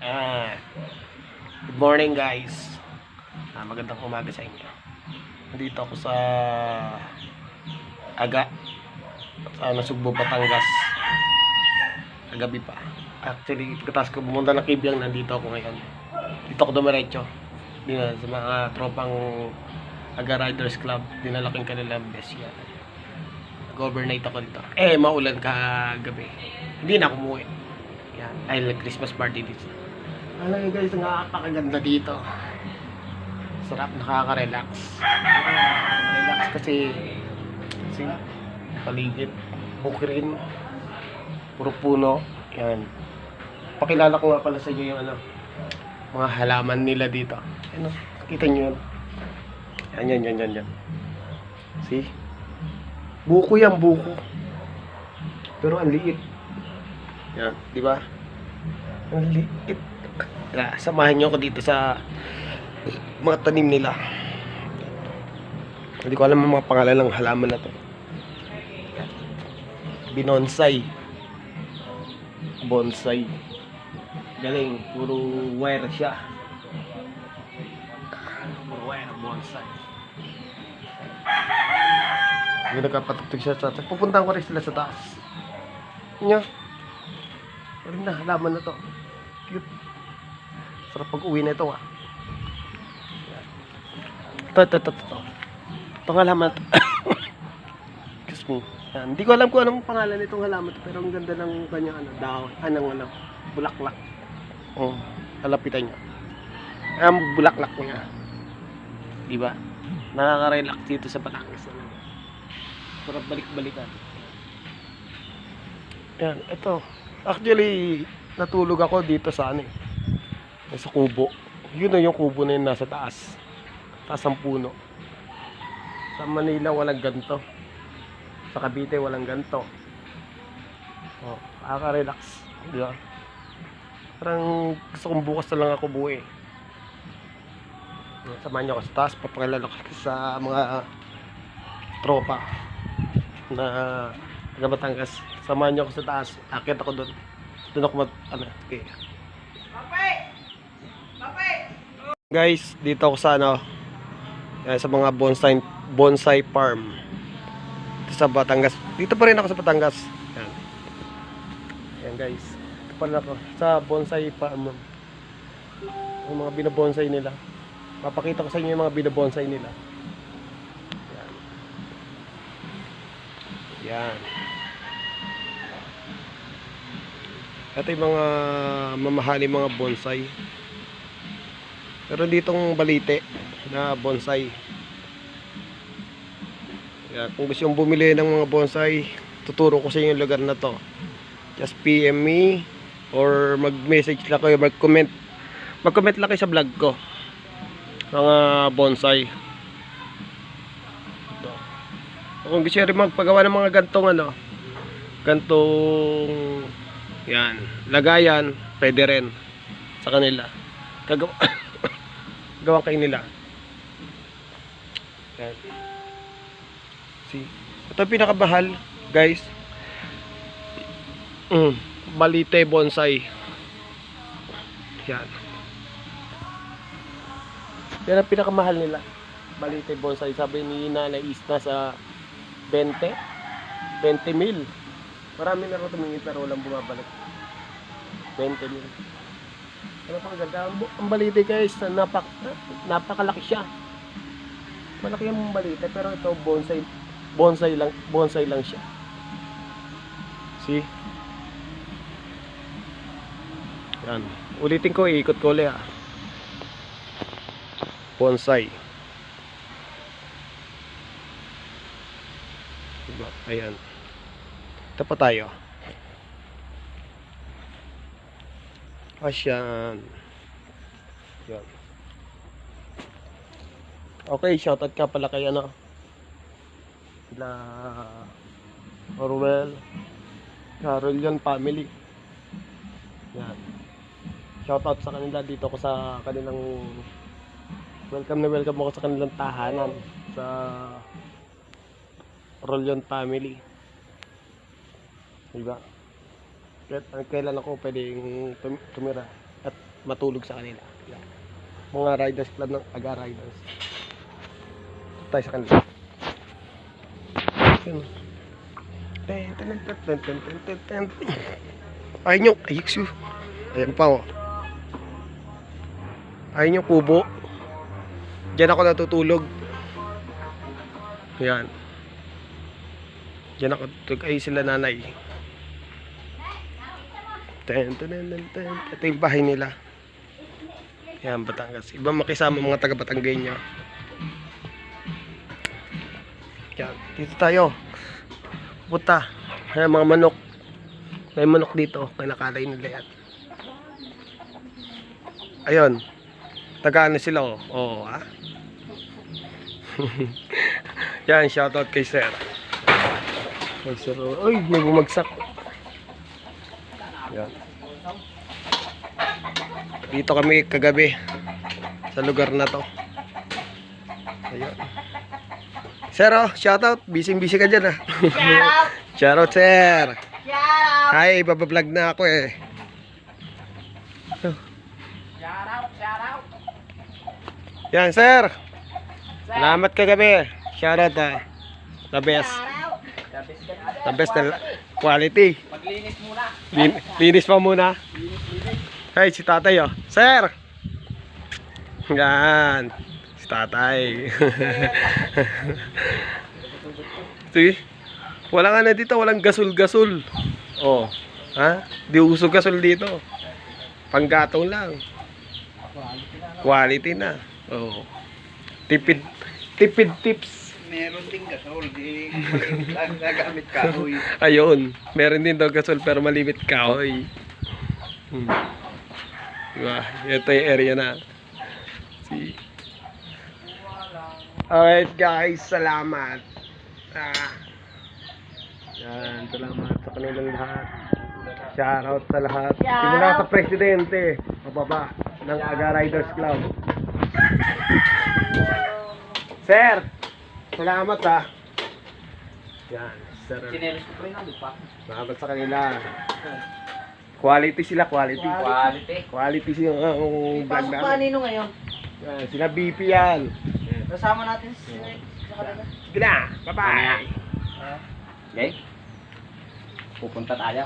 Ah, good morning guys. Ah, magandang umaga sa inyo. Nandito ako sa Aga. Sa Nasugbo, Batangas. Kagabi pa. Actually, pagkatapos ko pumunta ng Kibyang, nandito ako ngayon. Dito ako dumiretso. Dina, sa mga tropang Aga Riders Club. Dinalaking kanilang best yan. Governate ako dito. Eh, maulan kagabi. Hindi na ako umuwi. Yan. Dahil Christmas party dito. Alam niyo guys, napakaganda dito. Sarap, nakaka-relax. Nakaka-relax kasi kasi paligid, bukirin, puro puno. Yan. Pakilala ko nga pala sa inyo yung ano, mga halaman nila dito. Ano, kita nyo yun. Yan, yan, yan, yan, yan. See? Buko yan, buko. Pero ang liit. Yan, di ba? Ang liit. Kaya, samahan nyo ako dito sa mga tanim nila. Hindi ko alam ang mga pangalan ng halaman na to. Binonsai. Bonsai. Galing, puro wire siya. Puro wire, bonsai. Hindi nagkapatugtog siya sa taas. Pupuntahan ko rin sila sa taas. Nya. Galing na, halaman na to. Cute. Sarap pag uwi na ito ah. Ito, ito, ito, ito. Ito nga halaman. Excuse me. Yan. Hindi ko alam kung anong pangalan nitong halaman to, pero ang ganda ng kanyang ano, dahon, anong ano, bulaklak. Oh, lalapitan niya. Ang bulaklak niya. Di ba? Nakaka-relax dito sa Batangas. Ano? Sarap balik-balikan. Yan, ito. Actually, natulog ako dito sa ano eh. Sa kubo. Yun na yung kubo na yun nasa taas. Taas ang puno. Sa Manila walang ganto. Sa Cavite walang ganto. Oh, nakaka-relax. Di ba? Parang gusto kong bukas na lang ako buwi. Samahan niyo ako sa taas. Papakilala ko sa mga tropa na taga Batangas. Samahan niyo ako sa taas. Akit ako doon. Doon ako mat... Ano? Okay. Guys, dito ako sa ano, eh, sa mga bonsai bonsai farm. Dito sa Batangas. Dito pa rin ako sa Batangas. Yan. Yan guys. Dito pa rin ako sa bonsai farm. Yung mga binabonsai nila. Papakita ko sa inyo yung mga binabonsai nila. Yan. Yan. Ito yung mga mamahali mga bonsai. Pero ditong balite na bonsai. Kaya kung gusto yung bumili ng mga bonsai, tuturo ko sa inyo yung lugar na to. Just PM me or mag-message lang kayo, mag-comment. Mag-comment lang kayo sa vlog ko. Mga bonsai. Ito. Kung gusto rin magpagawa ng mga gantong ano, gantong yan, lagayan, pwede rin sa kanila. Kagawa gawa kayo nila. Yan. See? Ito pinakamahal, guys. Mm, balite bonsai. Yan. Yan ang pinakamahal nila. Balite bonsai. Sabi ni Nanay is nasa 20. 20 mil. Marami na rin tumingin pero walang bumabalik. 20 mil. Ano pang ganda? Ang, ang balite guys, na napak, napakalaki siya. Malaki ang balite pero ito bonsai bonsai lang bonsai lang siya. See? Yan. Ulitin ko, iikot ko ulit ah. Bonsai. Diba? Ayan. Ito tayo. Asyan. Yan. Okay, shoutout ka pala kay ano. Sila Orwell. Carol family. Yan. Shoutout sa kanila dito ko sa kanilang welcome na welcome ako sa kanilang tahanan sa Rolyon family. Diba? At ah, kailan ako pwedeng tumira at matulog sa kanila. Mga riders club ng Aga Riders. Tayo sa kanila. Yun. Ayun yung ayiksu. Ayan pa oh. Ayun yung kubo. Diyan ako natutulog. Ayan. Diyan ako natutulog. Ay sila nanay. Ten, ten, ten, ten. Ito yung bahay nila. Yan, Batangas. Iba makisama mga taga Batanggenyo. Yan, dito tayo. Puta. Ayan, mga manok. May manok dito. Kinakalay nila yan. Ayun. Taga ano sila oh. Oo, ah. yan, shoutout kay Sir. Kay Sir. Uy, may bumagsak. Yan. Dito kami kagabi sa lugar na to. Ayun. Sir, oh, shoutout. Busy-busy ka dyan, ah. Shoutout! shoutout, sir. Shoutout! Hi, babablog na ako eh. Shoutout! Shoutout! Yan, sir. Salamat kagabi. Shoutout, ah. The best. The best na quality. Maglinis muna. Lin linis pa muna. Hey, si tatay oh. Sir! Yan. Si tatay. See? Wala nga na dito, walang gasol-gasol. Oh. Ha? Di uso gasol dito. Panggatong lang. Quality na. Oh. Tipid tipid tips. Meron ding gasol, di nagamit kahoy. Ayun, meron din daw gasol pero malimit kahoy. Hmm. Diba? Ito yung area na. See? Alright guys, salamat. Ah. Yan, salamat sa kanilang lahat. Shoutout sa lahat. Simula sa presidente, pababa ng Aga Riders Club. Sir, salamat ha. Yan, sir. Chinelis ko pa rin ang lupa. Salamat sa kanila. Quality sila, quality. Quality. Quality siya ang ang vlog Pasok pa namin. nino ngayon. Yan, sila BP yan. Kasama natin si sa kanila. Sige na, bye-bye. Okay? Pupunta tayo.